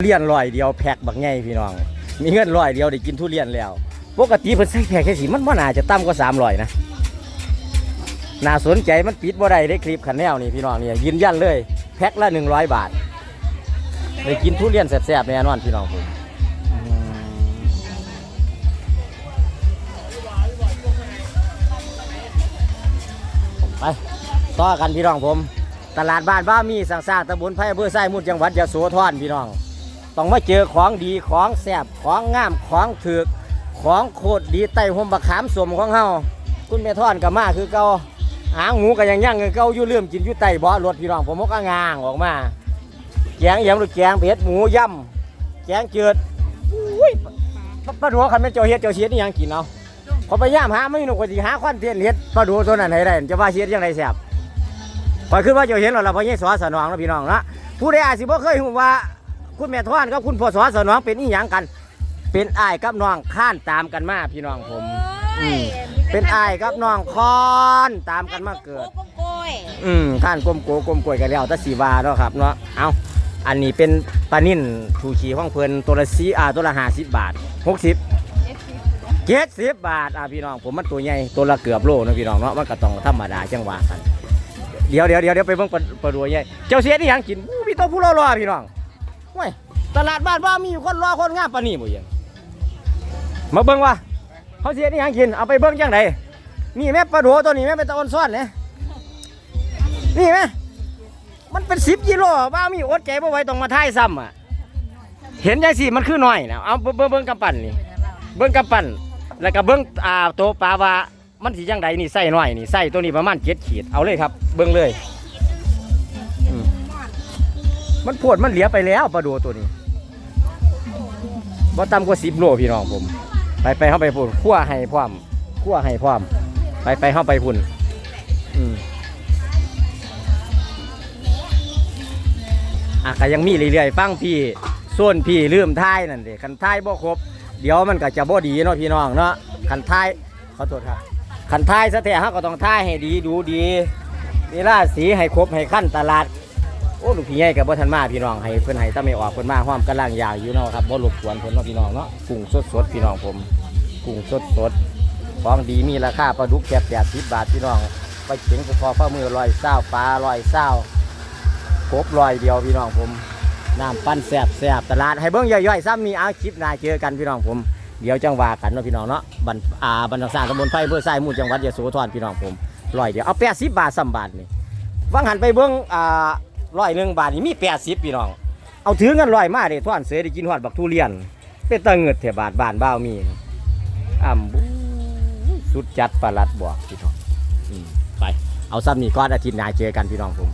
ทุเรียนร้อยเดียวแพ็คบักไงพี่น้อง มีเงินร้อยเดียวได้กินทุเรียนแล้วปกติเพิ่นใส่แพ็คแค่สิมันบ่น่าจะต่ำกว่า300นะน่าสนใจมันปิดบ่ได้ได้คลิปขันแนวนี่พี่น้องเนี่ยยืนยันเลยแพ็คละ100บาทได้กินทุเรียนแซ่บๆแน่นอนพี่น้องผมไปต่อกันพี่น้องผม ตลาดบ้านบ้ามีสังสาตำบลไผ่อำเภอไส้มุดจังหวัดยะโสธรพี่น้อง ต้องมาเจอของดีของแซ่บของงามของถือกของโคตรดีไต้หมบักขามสมของเฮาคุณแม่ทอนกับมาคือเก่าหางหมูก็ยังย่างเก่าอยู่เลื่อมกินอยู่ใต้เบ่อรถพี่น้องผมมกก็งางออกมาแกงยำหรือแกงเผ็ดหมูยำแกงเจืดอุ้ยปลาดัวคันแม่นเจ้าเฮ็ดเจ้าเสียดนี่ยังกินเอาพอไปย่ามหาไม่หนุกกว่าสิหาควันเทียนเฮ็ดปลาดัวตัวนั้นให้ได้จะว่าเสียดยังไงแซ่บพอยขึ้นว่าเจ้าเห็นเราเราพอยี่สอสนองแล้วพี่น้องนะผู้ใดอาจสิบ่เคยรู้ว่า คุณแม่ทวานกับคุณพ่อสอสนองเป็นอีหยังกัน เป็นอ้ายกับน้องข้านตามกันมาพี่น้องผมอืมเป็นอ้ายกับน้องคอนตามกันมาเกิด โกโก้ยอืมข้านกลมโกกลมกล้วยกันแล้วแตะสีวาเนาะครับเนาะเอาอันนี้เป็นปลานิ่นชูชีของเพิ่นตัวละสีอ่าตัวละห้าสิบบาทหกสิบเจ็ดสิบบาทอ่าพี่น้องผมมันตัวใหญ่ตัวละเกือบโลนะพี่น้องเนาะมันก็ต้องธรรมดาจังหวะกัน เดี๋ยวเดี๋ยวเดี๋ยวเดี๋ยวไปเบิ่งปลาปลาดัวใหญ่เจ้าเสียนี่ยังกินอู้พี่ตัวผู้รอรอพี่น้อง ว้ยตลาดบ้านว่ามีคนรอคนงามปานนี้บ่ยังมาเบิ่งว่าเขาเสียนี่ยังกินเอาไปเบิ่งจังไดนี่แม่ปลาดัวตัวนี้แม่เป็นตะออนซ้อนเนี่ยนี่แม่มันเป็นสิบกิโลบ้ามีอดใจบ่ไหวต้องมาท่ายซ้ำอะเห็นจังสิมันคือหน้อยนะเอาเบิ่งเบิ่งกำปั้นนี่เบิ่งกำปั้นแล้วก็เบิ่งอ่าตัวปลาว่ามันสิจังใดนี่ไส้น้อยนี่ไส้ตัวนี้ประมาณเจ็ดขีดเอาเลยครับ เบิ่งเลย มันปวดมันเหลียไปแล้วปลาโดตัวนี้บ่ต่ำกว่าสิบโลพี่น้องผม ไปไปเข้าไปพุ่นคั่วให้พร้อมคั่วให้พร้อม ไปไปเข้าไปพุ่นอืมอะก็ยังมีเรื่อยๆฟังพี่ส่วนพี่ลืมท้ายนั่นเด็คันท้ายบ่ครบ เดี๋ยวมันก็จะบ่ดีเนาะพี่น้องเนาะคันท้ายขอโทษครับขันท้ายซะแต่ฮะก็ต้องท้ายให้ดีดูดีเวลาสีให้ครบให้ขั้นตลาด โอ้ลูกพี่ใหญ่กับบ่ทันมาพี่น้องให้เพิ่นให้ตาไม่ออกเพิ่นมาห้อมกำลังยาวอยู่เนาะครับบ่รบกวนเพิ่นเนาะพี่น้องเนาะกุ้งสดๆพี่น้องผมกุ้งสดๆของดีมีราคาปลาดุกแค่80บาทพี่น้องไปเข็งก็พอฝ่ามือลอยเศร้าปลาลอยเศร้าครบลอยเดียวพี่น้องผมน้ำปั้นแซ่บแซ่บตลาดให้เบิ่งย่อยๆซ้ำมีเอาคลิปนาเจอกันพี่น้องผม เดี๋ยวจังหว่ากันเนาะพี่น้องเนาะบันอ่าบรรทัดสางตำบลไฟเพื่อไส้มูลจังหวัดยะโสธรพี่น้องผมร้อยเดียวเอาแปดสิบบาทสัมบาทนี่วังหันไปเบิ้งอ่า ร้อยหนึ่งบาทนี่มีแปดสิบพี่น้อง เอาถือเงินร้อยมาเด้ทอนเสือได้กินหอดบักทุเรียน เป็นตะเงิดเถบาทบานบ้าวมีนี่อ่ำบูสุดจัดประหลัดบอกพี่น้องอืมไป เอาซ้ำนี่ก้อนอาทิตย์หน้าเจอกันพี่น้องผม